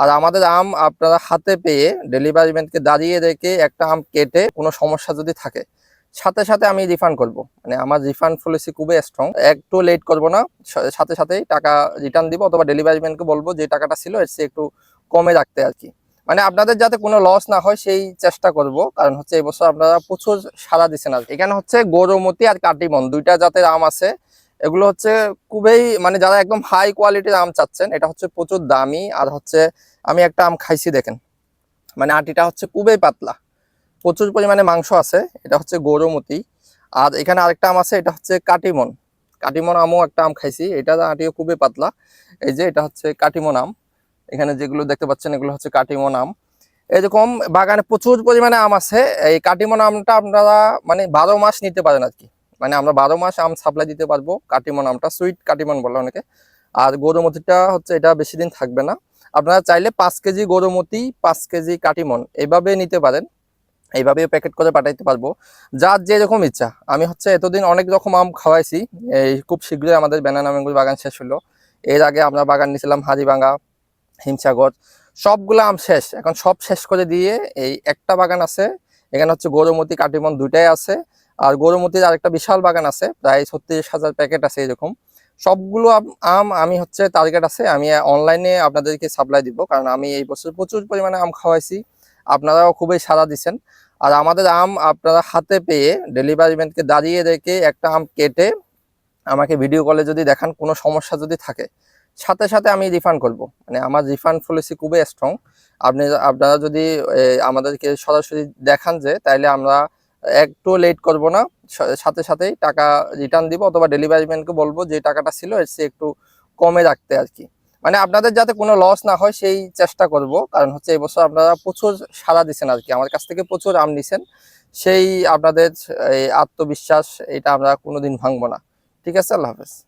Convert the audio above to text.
আর আমাদের আম আপনারা হাতে পেয়ে ডেলিভারি ম্যানকে দাঁড়িয়ে রেখে একটা আম কেটে কোনো সমস্যা যদি থাকে, সাথে সাথে আমি রিফান্ড করব। মানে আমার রিফান্ড পলিসি খুবই স্ট্রং একটু লেট করব না সাথে সাথেই টাকা রিটার্ন দিব অথবা ডেলিভারি ম্যানকে বলব যে টাকাটা ছিল, এর একটু কমে রাখতে আর কি। মানে আপনাদের যাতে কোনো লস না হয় সেই চেষ্টা করব, কারণ হচ্ছে এবছর আপনারা প্রচুর সারা দিচ্ছেন আর। এখানে হচ্ছে গৌরমতি আর কাটিমন, দুইটা জাতের আম আছে। এগুলো হচ্ছে খুবই মানে যারা একদম হাই কোয়ালিটির আম চাচ্ছেন, এটা হচ্ছে প্রচুর দামি আর হচ্ছে আমি একটা আম খাইছি দেখেন। মানে আটিটা হচ্ছে খুবই পাতলা। প্রচুর পরিমাণে মাংস আছে, এটা হচ্ছে গৌরমতি। আর এখানে আরেকটা আম আছে, এটা হচ্ছে কাটিমন। কাটিমন আমও একটা আম খাইছি, এটা আটিও খুবই পাতলা। এই যে এটা হচ্ছে কাটিমন আম। এখানে যেগুলো দেখতে পাচ্ছেন, এগুলো হচ্ছে কাটিমন আম। এরকম বাগানে প্রচুর পরিমাণে আম আছে, এই কাটিমন আমটা আপনারা মানে বারো মাস নিতে পারেন আর কি মানে আমরা বারো মাস আম সাপ্লাই দিতে পারব, কাটিমন আমটা সুইট কাটিমন বলে অনেকে। আর গৌরমতিটা হচ্ছে এটা বেশি দিন থাকবে না। আপনারা চাইলে পাঁচ কেজি গৌরমতি, পাঁচ কেজি কাটিমন এইভাবে নিতে পারেন এইভাবে প্যাকেট করে পাঠাইতে পারব। যার যেরকম ইচ্ছা। আমি হচ্ছে এতদিন অনেক রকম আম খাওয়াইছি, এই খুব শীঘ্রই আমাদের ব্যানানা ম্যাঙ্গুর বাগান শেষ হলো। এর আগে আমরা বাগান নিয়েছিলাম হাজিবাঙ্গা হিমসাগর, সবগুলো আম শেষ। এখন সব শেষ করে দিয়ে এই একটা বাগান আছে, এখানে হচ্ছে গৌরমতি, কাটিমন দুইটাই আছে। আর গৌরমতির আরেকটা বিশাল বাগান আছে, প্রায় ছত্রিশ হাজার প্যাকেট আছে এরকম। সবগুলো আম- আম হচ্ছে টার্গেট আছে, আমি অনলাইনে আপনাদেরকে সাপ্লাই দিব, কারণ আমি এই বছর প্রচুর পরিমাণে আম খাওয়াইছি, আপনারাও খুবই সাড়া দিচ্ছেন আর আমাদের আম আপনারা হাতে পেয়ে ডেলিভারি ম্যানকে দাঁড়িয়ে রেখে একটা আম কেটে আমাকে ভিডিও কলে যদি দেখান, কোনো সমস্যা যদি থাকে, সাথে সাথে আমি রিফান্ড করব। মানে আমার রিফান্ড পলিসি খুবই স্ট্রং আপনি, আপনারা যদি আমাদেরকে সরাসরি দেখান যে, তাইলে আমরা একটু লেট করব না। সাথে সাথেই টাকা রিটার্ন দিব অথবা ডেলিভারি ম্যানকে বলব যে টাকাটা ছিল এর সে একটু কমে রাখতে আর কি। মানে আপনাদের যাতে কোনো লস না হয় সেই চেষ্টা করব। কারণ হচ্ছে এবছর আপনারা প্রচুর সাড়া দিচ্ছেন আর কি। আমার কাছ থেকে প্রচুর আম নিছেন। সেই আপনাদের, এই আত্মবিশ্বাস, এটা আমরা কোনোদিন ভাঙবো না। ঠিক আছে? আল্লাহ হাফেজ।